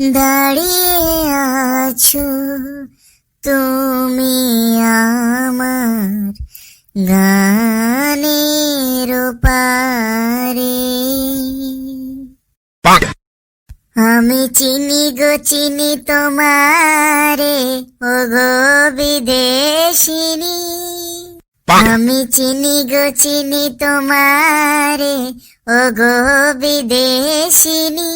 দাঁড়িয়ে আছো তুমি আমার গানের পারে আমি চিনি গো চিনি তোমারে ও গো বিদেশিনী আমি চিনি গো চিনি তোমারে ও গো বিদেশিনী।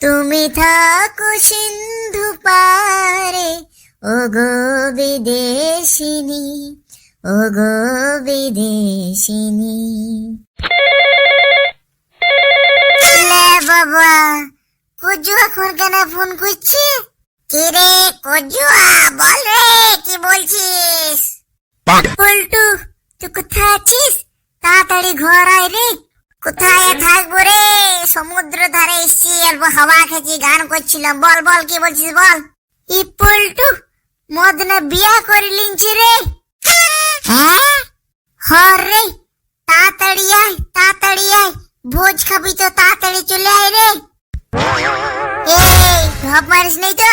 তুমি থাকো সিন্ধু পারে ও গো বিদেশিনী ও গো বিদেশিনী বাবা কজু এখন কেন ফোন করছি? কে রে কজুয়া বল রে কি বলছিস? পল্টু তুই কোথায় আছিস? তাড়াতাড়ি ঘর আয় রে। কোথায় থাকব রে? সমুদ্র ধারে এসছি অল্প হাওয়া খেয়েছি গান করছিলাম। বল বল কি বলছিস বল? ই পল্টু মদনে বিয়া করে লিনছে রে। হ্যাঁ? হর রে। তাড়াতাড়ি আয় তাড়াতাড়ি আয়। ভোজ খাবি তো তাড়াতাড়ি চলে আয় রে। এই ভাব মারিস নেই তো?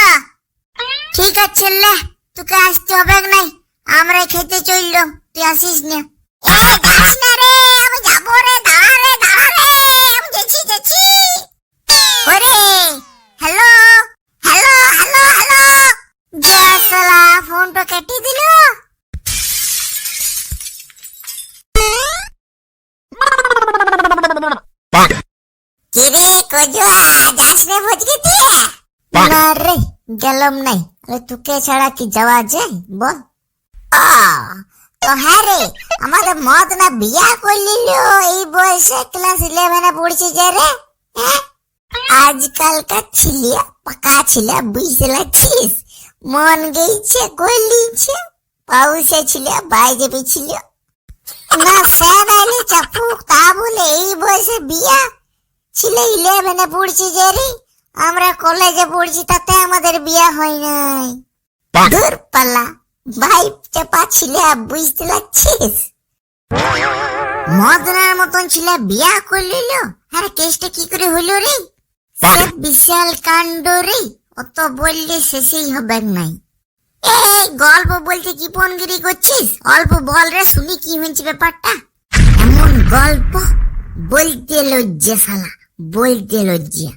ঠিক আছে লে তোকে আসতে হবে নাই। আমরা খেতে চললাম তুই আসিস না। এই যাস না রে আমি যাব রে দাঁড়া রে দাঁড়া রে আমি যাচ্ছি যাচ্ছি ওরে হ্যালো হ্যালো হ্যালো হ্যালো গ্যাসলা ফোনটা কেটে দিল। কিরে কজুয়া যাস রে ভোজ খেতে না রে গেলাম নাই। আরে তোকে ছাড়া কি যাওয়া যায় বল। ও তো হ্যাঁ রে আমাদের মত না বিয়া করলিল এই বয়সে ক্লাস ইলেভেনে পড়ছে যে রে হ্যাঁ? আজকালকার ছিলিয়া পাকা ছিলা বুঝতে লাগছিস মন গেইছে কইলিছে পাউসে ছিলিয়া বাইরে পেছিল না স্যার আইলে চাপুক তা বলে এই বয়সে বিয়া? ছেলে ইলেভেনে পড়ছি যে রে আমরা কলেজে পড়ছি তাতে আমাদের বিয়া হয় নাই। দূর পাল্লা ভাই চাপা ছিলে বুঝতে লাগছিস মদনার মতন ছিলে বিয়া করলিল? আরে কেসটা কি করে হইল রে? সে বিশাল কাণ্ড রে অত বললে শেষই হবে নাই। এই গল্প বলতে কি পনগিরি করছিস? অল্প বল রে শুনি কি হয়েছে ব্যাপারটা। এমন গল্প বলতে লজ্জা শালা বলতে লজ্জা।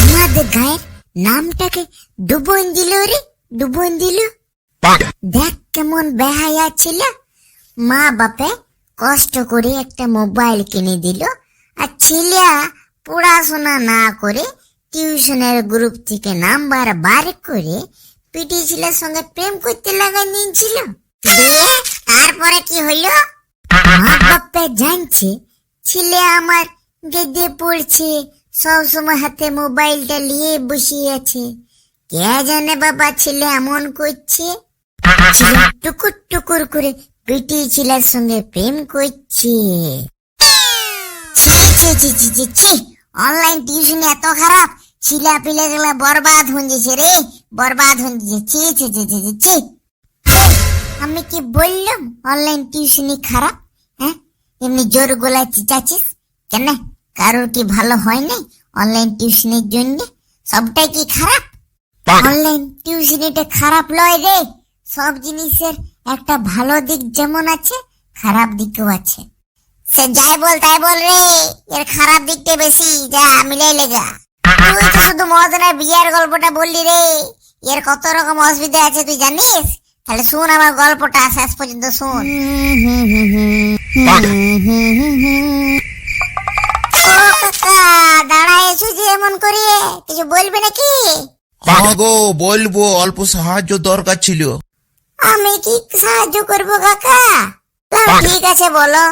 আমাদের গায়ের নামটাকে ডুবন দিল রে ডুবন দিল। দেখ কেমন বেহায়া ছিল। মা বাপে কষ্ট করে একটা মোবাইল কিনে দিল আর ছেলে পড়াশোনা না করে টিউশনের গ্রুপ থেকে নাম্বার বার করে পিটি ছেলের সঙ্গে প্রেম করতে লাগাই নিয়েছিল। তারপরে কি হইল? জানছে ছেলে আমার গেদে পড়ছে সব সময় হাতে মোবাইলটা নিয়ে বসে আছে। কে জানে বাবা ছেলে এমন করছে? টুকুর টুকুর করে পিটি ছেলের সঙ্গে প্রেম করছে। ছি ছি ছি ছি। অনলাইন টিউশন এত খারাপ। ছিলা পিলে গুলা বরবাদ হয়ে যাচ্ছে রে। বরবাদ হয়ে যাচ্ছে ছি ছি ছি ছি ছি। আমি কি বললাম? অনলাইন টিউশনই খারাপ? হ্যাঁ? এমনি জোর গলায় চিচাছিস কেন? কারোর কি ভালো হয় নাই অনলাইন টিউশনের জন্য? সবটাই কি খারাপ? অনলাইন টিউশনিটা খারাপ লয় রে। সব জিনিসের একটা ভালো দিক যেমন আছে খারাপ দিকও আছে। সে যাই বল তাই বল রে। এর খারাপ দিকটা বেশি যা তুই তো শুধু বিয়ের গল্পটা বললি রে। এর কত রকম অসুবিধা আছে তুই জানিস? তাহলে শুন আমার গল্পটা শেষ পর্যন্ত শুন। যে এমন করিয়ে কিছু বলবে নাকি? হ্যাঁ গো বলব অল্প সাহায্য দরকার ছিল। আমি কি সাহায্য করব কাকা? ঠিক আছে বলো।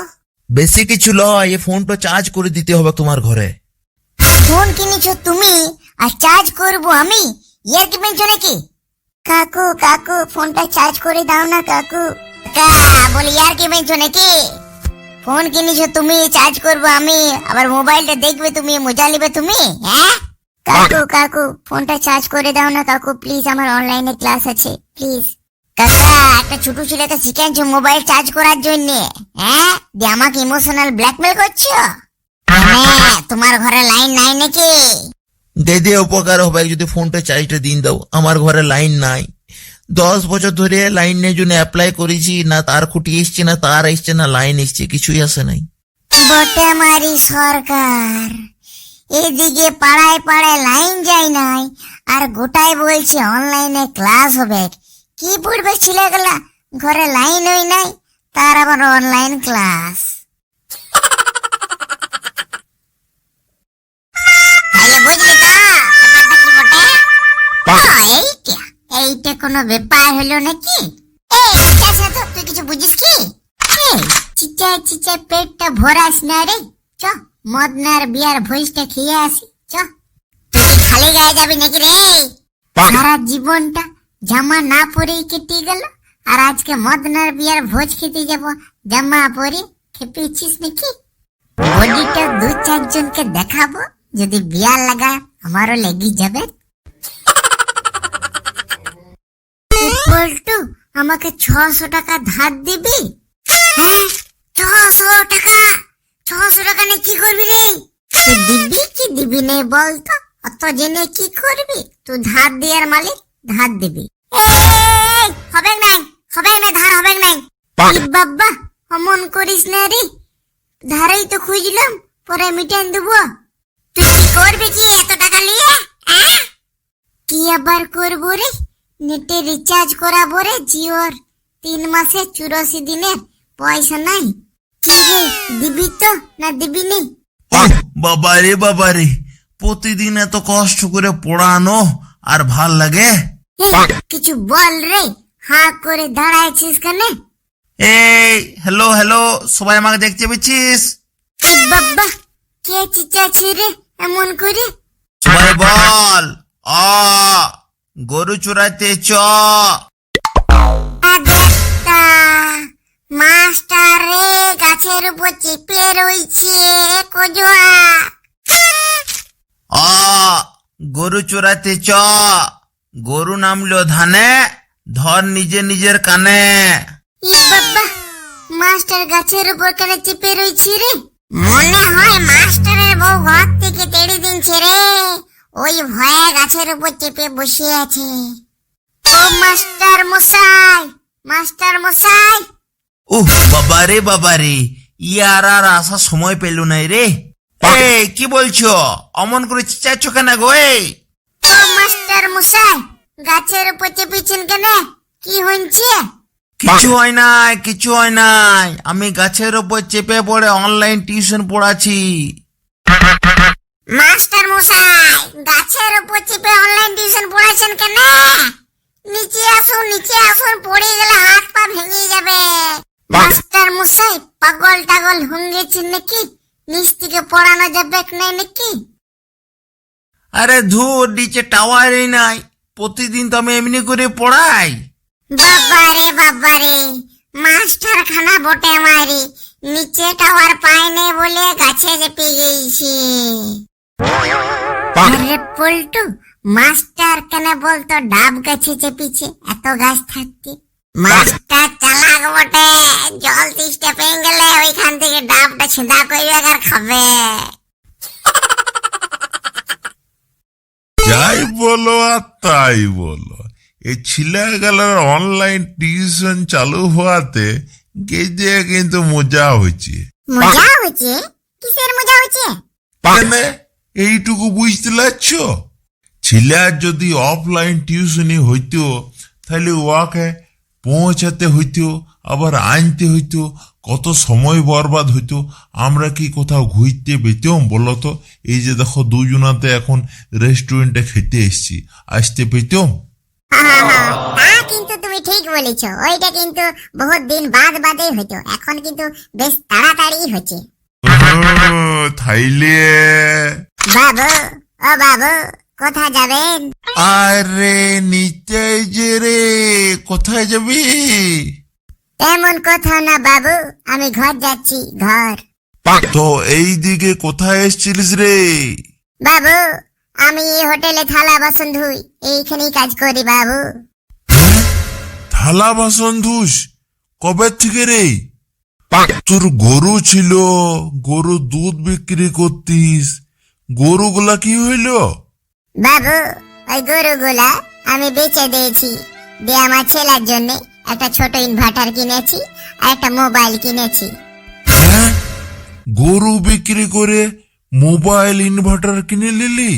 বেশি কিছু লয় এ ফোনটা চার্জ করে দিতে হবে তোমার ঘরে। ফোন কিনেছো তুমি? আর চার্জ করব আমি? ইয়ার কি পেয়েছ নাকি? কাকু কাকু, ফোনটা চার্জ করে দাও না কাকু। কাকা বলি ইয়ার কি পেয়েছ নাকি? ফোন কিনেছো তুমি চার্জ করব আমি। আবার মোবাইলটা দেখবে তুমি, মজা নেবে তুমি হ্যাঁ? কাকু কাকু, ফোনটা চার্জ করে দাও না কাকু প্লিজ আমার অনলাইনে ক্লাস আছে প্লিজ কাকা একটা ছোট ছেলেকে শিখাচ্ছ মোবাইল চার্জ করার জন্য। হ্যাঁ? দিয়ে আমাকে ইমোশনাল ব্ল্যাকমেল করছ? হ্যাঁ তোমার ঘরে লাইন নাই নাকি? দে দে উপকার হবে যদি ফোনটা চার্জটা দিন দাও। আমার ঘরে লাইন নাই। দশ বছর ধরে লাইনের জন্য অ্যাপ্লাই করেছি না তার খুঁটি এসছে না তার এসছে না লাইন এসছে কিছুই আসে নাই। বটে মারি সরকার। এদিকে পাড়ায় পাড়ায় লাইন যায় নাই আর গোটাই বলছে অনলাইনে ক্লাস হবে। কি পড়বে ছেলেগুলা ঘরে লাইন হই নাই তার আবার অনলাইন ক্লাস এইটা কোনো ব্যাপার হলো নাকি? তুই কিছু বুঝিস কি? চিচায় চিচায় পেটটা ভরাস না রে। চ মদনার বিয়ার ভইসটা খেয়ে আসি চ। তুই খালি গায়ে যাবি নাকি রে? সারা জীবনটা জামা না পরেই কেটে গেল? আর আজকে মদনার বিয়ার ভোজ খেতে যাব। জামা পরে, খেপেছিস নাকি? বডিটা দু চারজনকে দেখাবো। যদি বিয়ার লাগা, আমারও লেগে যাবে। পল্টু, আমাকে ছশো টাকা ধার দিবি? হ্যাঁ ছশো টাকা। ছশো টাকা নিয়ে কি করবি রে? দিবি কি দিবি নে বল তো। অত জেনে কি করবি? তুই ধার দেওয়ার মালিক, ধার দিবি। হবে নাই হবে না ধার হবে নাই। বাবা অমন করিস না রে। ধারেই তো খুঁজলাম পরে মিটান দেবো। তুই করবি কি এত টাকা নিয়ে কি আবার করব রে? নেটে রিচার্জ করাবো রে জিওর। তিন মাসে চুরাশি দিনের পয়সা নাই। কি রে দিবি তো না দিবি নি? ওহ, বাবারে বাবারে প্রতিদিন এত কষ্ট করে পড়ানো আর ভালো লাগে? কিছু বল রে। হা করে দাঁড়াইছিস কেন? এই হ্যালো হ্যালো সবাই আমাকে দেখতে পেয়েছিস? বাবা কে চিচাছি রে এমন করে? সবাই বল। অ গরু চুরাইতে চ। মাস্টার রে গাছের উপর চেপে রইছে কোজোয়া। অ গরু চোরাতে চ। গরু নামলো ধানে ধর নিজে নিজের কানে। বাবা মাস্টার গাছের উপর কানে চেপে রয়েছে রে? মনে হয় মাস্টারের বউ ঘর থেকে তেড়ে দিনছে রে। ওই ভয়ে গাছের উপর চেপে বসে আছে। ও মাস্টার মশাই মাস্টার মশাই। উহ বাবারে বাবারে ইয়ার আর আসার সময় পেল নাই রে। এই কি বলছো? অমন করে চিচাচ্ছ কেন গো এই? ও মাস্টার মশাই গাছের উপর চেপেছেন কেন? কি হচ্ছে কিছু হয় নাই কিছু হয় নাই। আমি গাছের উপর চেপে পড়ে অনলাইন টিউশন পড়াচ্ছি। মাস্টার মশাই গাছের উপর চেপে অনলাইন টিউশন পড়াচ্ছেন কেন? নিচে আসুন নিচে আসুন পড়ে গেলে হাত পা ভেঙে যাবে। মাস্টার মশাই পাগল টাগল হঙ্গেছেন নাকি? নিচ থেকে পড়ানো যাবে না নাকি? আরে ধুর নিচে টাওয়ারই নাই। প্রতিদিন তো আমি এমনি করে পড়াই। বাবারে বাবারে মাস্টার খানা বটে মারি নিচে টাওয়ার পায় নাই বলে গাছে চেপে গেছি। আরে পল্টু মাস্টার কেন বলতো ডাব গাছে চেপেছে এত গাছ থাকতে। মাস্টার চালাক বটে জল তিষ্টা পেয়ে গেলে ওইখান থেকে ডাবটা ছিঁদা করবে আর খাবে যাই বলো আর তাই বলো। এই ছেলেগুলোর অনলাইন টিউশন চালু হওয়াতে গেজে কিন্তু মজা হচ্ছে মজা হচ্ছে কিসের মজা হচ্ছে কেন? এইটুকু বুঝতে পারছ ছেলে যদি অফলাইন টিউশনি হইতো তাহলে ওয়াকে পৌঁছাতে হইতো আবার আনতে হইতো কত সময় বরবাদ হইতো আমরা কি কোথাও ঘুরতে পেতাম বলতো এই যে দেখো দুজনাতে এখন রেস্টুরেন্টে খেতে এসছি আসতে পেতাম তা কিন্তু তুমি ঠিক বলেছ ওইটা কিন্তু বহুত দিন বাদ বাদে হইতো এখন কিন্তু বেশ তাড়াতাড়ি হচ্ছে। থাইলে। বাবু ও বাবু কোথায় যাবেন? আরে নিতে যে রে কোথায় যাবি? তেমন কথা না বাবু আমি ঘর যাচ্ছি ঘর। তো এই দিকে কোথায় এসছিলিস রে? বাবু আমি এই হোটেলে থালা বাসন ধুই এইখানেই কাজ করি বাবু। থালা বাসন ধুস? কবে থেকে রে? তোর গরু ছিল গরু দুধ বিক্রি করতিস গরুগুলা কি হইল? বাবু ওই গরুগুলা আমি বেচে দিয়েছি দিয়ে আমার ছেলের জন্য। একটা ছোট ইনভার্টার কিনেছি আর একটা মোবাইল কিনেছি। হ্যাঁ? গরু বিক্রি করে মোবাইল ইনভার্টার কিনে নিলি?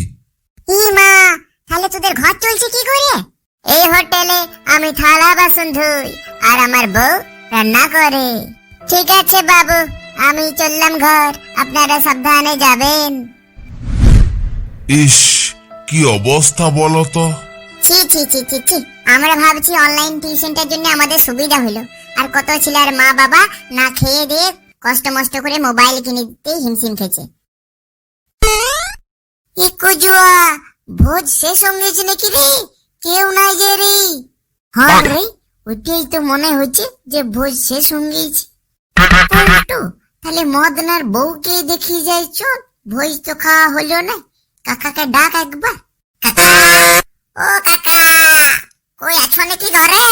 ই মা তাহলে তোদের ঘর চলছে কি করে? এই হোটেলে আমি থালা বাসন ধুই আর আমার বউ রান্না করে। ঠিক আছে বাবু আমি চললাম ঘর। আপনারা সাবধানে যাবেন। ইস কি অবস্থা বলো তো? ছি ছি ছি ছি ছি। আমরা ভাবছি অনলাইন টিউশনটার জন্য আমাদের সুবিধা হলো। আর কত ছেলের মা বাবা না খেয়ে দিয়ে কষ্ট মষ্ট করে মোবাইল কিনে দিতে হিমশিম এ কুজুয়া ভোজ শেষ হয়ে গেছে নাকি রে? কেউ নাই যে রে। হ্যাঁ রে, ওইটাই তো মনে হচ্ছে যে ভোজ শেষ হয়ে গেছে। তাহলে মদনার বউকে দেখি যাই, চল। ভোজ তো খাওয়া হলো না। কাকাকে ডাক একবার। কাকা। ও কাকা নাকি ঘরে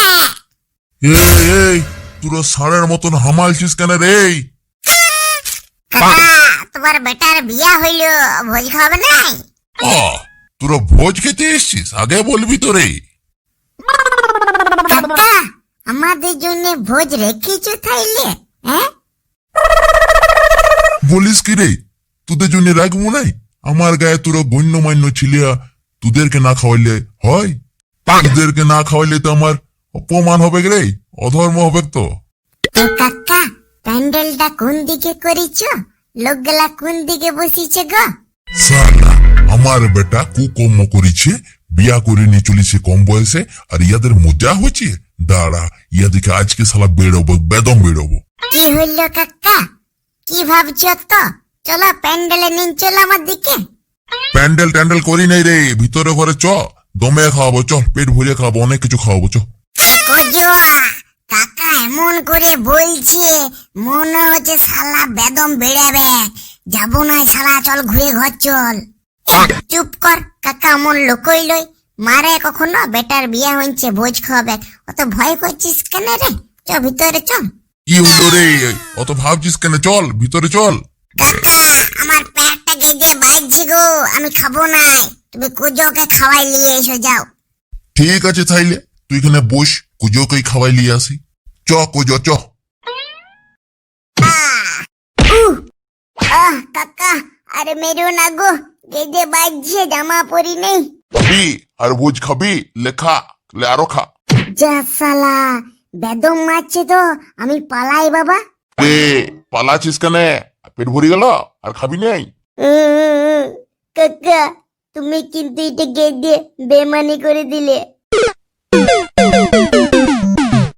এই এই তোরা ষাঁড়ের মতন হামালছিস কেন রে? কাকা তোমার বেটার বিয়া হইল ভোজ খাবে নাই? আহ, তোরা ভোজ খেতে এসছিস? আগে বলবি তো রে। কাকা আমাদের জন্য ভোজ রেখেছো তাইলে হ্যাঁ? বলিস কি রে? তোদের জন্য রাখব নাই? আমার গায়ে তোরা গণ্যমান্য ছিলিয়া তোদেরকে না খাওয়াইলে হয়? তোদেরকে না খাওয়াইলে তো আমার অপমান হবে রে অধর্ম হবে তো। তো কাকা প্যান্ডেলটা কোন দিকে করিছ? লোকগুলা কোন দিকে বসিছে গো? সালা আমার বেটা কুকর্ম করেছে বিয়া করে নিয়ে চলেছে কম বয়সে আর ইয়াদের মজা হচ্ছে দাঁড়া ইয়াদিকে আজকে সালা বেরোবো বেদম বেরোবো। কি হইল কাকা? কি ভাবছ তো? চলো প্যান্ডেলে নিন চলো আমার দিকে। প্যান্ডেল ট্যান্ডেল করি নাই রে ভিতরে ঘরে চ। দমে খাওয়াবো চ পেট ভরে খাওয়াবো অনেক কিছু খাওয়াবো চ কাকা এমন করে বলছে মনে হচ্ছে শালা বেদম বেড়াবে। যাব না শালা চল ঘুরে ঘর চল। চুপ কর কাকা এমন লোকই লই। মারে কখনো বেটার বিয়ে হয়েছে ভোজ খাওয়াবে। অত ভয় করছিস কেন রে? চ ভিতরে চল কি হলো রে? অত ভাবছিস কেন? চল ভিতরে চল। কাকা আমার পেটটা গেজে বাইছি গো আমি খাব না তুমি কুজোকে খাওয়াই নিয়ে এসো যাও। ঠিক আছে তাইলে তুই এখানে বস কুজোকেই খাওয়াই নিয়ে আসি। চ কুজো চ। আহ! কাকা আরে মেরো না গো গেজে বাইছে জামা পরি নেই। খাবি আর ভোজ খাবি লেখা লে আরও খা। যা সালা বেদম মারছে তো আমি পালাই বাবা। এ পালাছিস কেন? পেট ভরে গেল আর খাবি নাই? কাকা তুমি কিন্তু এটা দিয়ে বেমানি করে দিলে।